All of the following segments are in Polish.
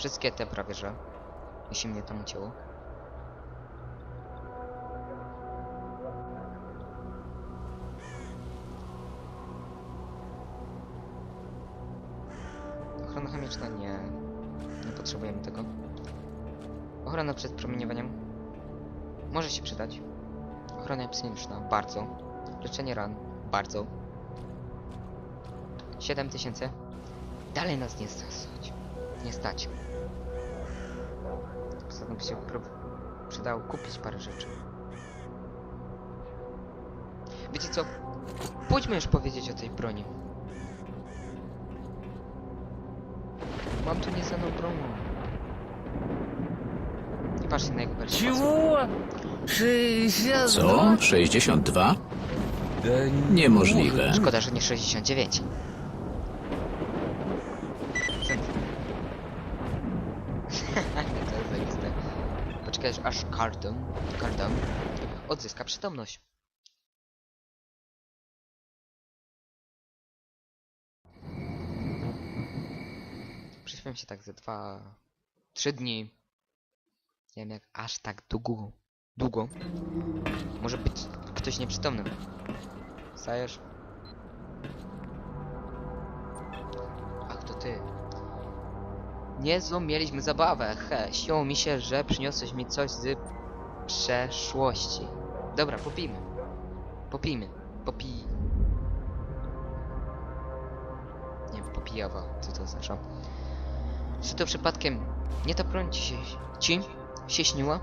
Wszystkie te prawie, że. Jeśli mnie tam ucięło. Ochrona chemiczna nie. Nie potrzebujemy tego. Ochrona przed promieniowaniem może się przydać. Ochrona psychiczna bardzo. Leczenie ran bardzo. 7000. Dalej nas nie stać. Nie stać. Poza tym by się pro- przydało kupić parę rzeczy. Wiecie co? Pójdźmy już powiedzieć o tej broni. Mam tu nieznaną broń. Nie patrzcie na jego wersję. Чего? 62? Co? 62? Да Niemożliwe. Szkoda, że nie 69. Poczekaj, aż Cardon, Cardon odzyska przytomność. Prześpię się tak ze dwa, trzy dni. Nie wiem jak aż tak długo, długo. Może być ktoś nieprzytomny. Stajesz? Ach, to ty. Niezłą mieliśmy zabawę. He, śniło mi się, że przyniosłeś mi coś z przeszłości. Dobra, popijmy. Popijmy. Popij... Nie wiem, popijawa. Co to oznacza? Czy to przypadkiem nie ta broń ci się, ci się śniła?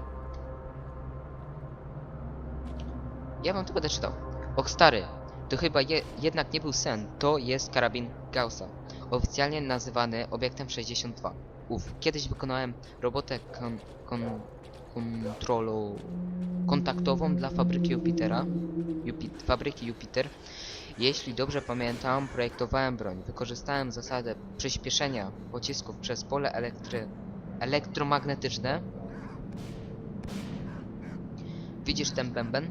Ja wam to będę czytał. Och stary, to chyba je, jednak nie był sen, to jest karabin Gaussa, oficjalnie nazywany obiektem 62. Uf, kiedyś wykonałem robotę kon, kon, kontaktową dla fabryki Jupitera, Jupi, fabryki Jupiter. Jeśli dobrze pamiętam, projektowałem broń. Wykorzystałem zasadę przyspieszenia pocisków przez pole elektry, elektromagnetyczne. Widzisz ten bęben?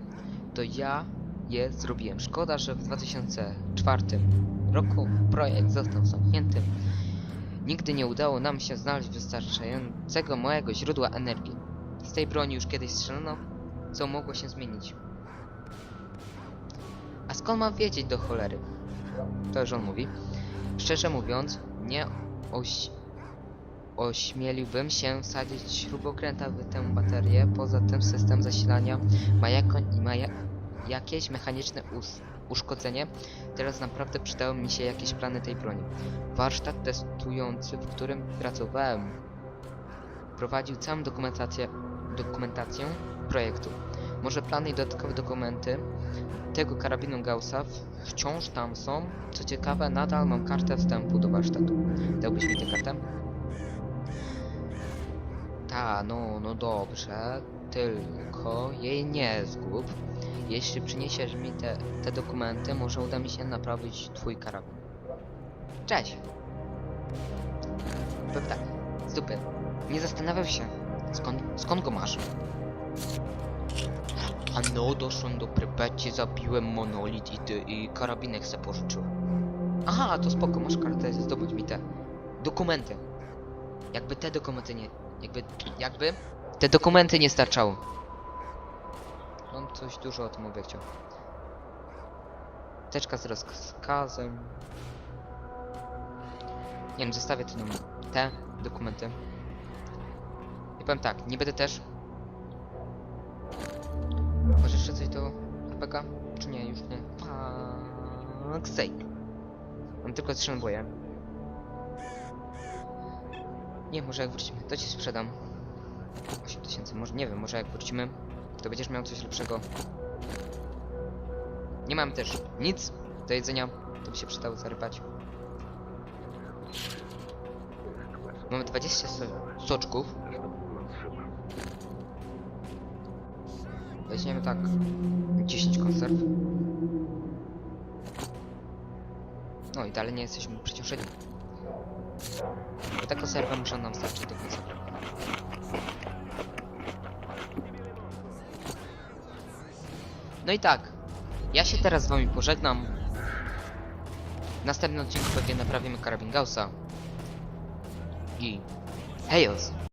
To ja je zrobiłem. Szkoda, że w 2004 roku projekt został zamknięty. Nigdy nie udało nam się znaleźć wystarczającego małego źródła energii. Z tej broni już kiedyś strzelono, co mogło się zmienić. A skąd mam wiedzieć do cholery? To już on mówi. Szczerze mówiąc, nie oś... ośmieliłbym się wsadzić śrubokręta w tę baterię. Poza tym system zasilania ma, jako... ma ja... jakieś mechaniczne us... uszkodzenie. Teraz naprawdę przydały mi się jakieś plany tej broni. Warsztat testujący, w którym pracowałem, prowadził całą dokumentację, dokumentację projektu. Może plany i dodatkowe dokumenty tego karabinu Gaussa wciąż tam są. Co ciekawe, nadal mam kartę wstępu do warsztatu. Dałbyś mi tę kartę? Ta, no, no dobrze. Tylko jej nie zgub. Jeśli przyniesiesz mi te, te dokumenty, może uda mi się naprawić twój karabin. Cześć! Powiem tak, z dupy. Nie zastanawiał się, skąd, skąd go masz? A no, doszłem do Prypeci, zabiłem monolit i, ty, i karabinek se pożyczyłem. Aha, to spoko, masz kartę, zdobądź mi te dokumenty. Jakby te dokumenty nie... Jakby... Jakby... Te dokumenty nie starczały. On coś dużo o tym obiekcie. Teczka z rozkazem. Nie wiem, zostawię to nam te dokumenty. I powiem tak, nie będę też. Może jeszcze coś do RPG? Czy nie, już nie? Fuck sake. Mam tylko trzy. Nie, może jak wrócimy, to ci sprzedam. 8000, może nie wiem, może jak wrócimy, to będziesz miał coś lepszego. Nie mam też nic do jedzenia, to by się przydało zarypać. Mamy 20 so soczków. Weźmiemy tak 10 konserw. No i dalej nie jesteśmy przeciążeni. Bo ta konserwa muszą nam starczyć do końca. No i tak. Ja się teraz z wami pożegnam. W następnym odcinku pewnie naprawimy karabin Gaussa. I Hejos!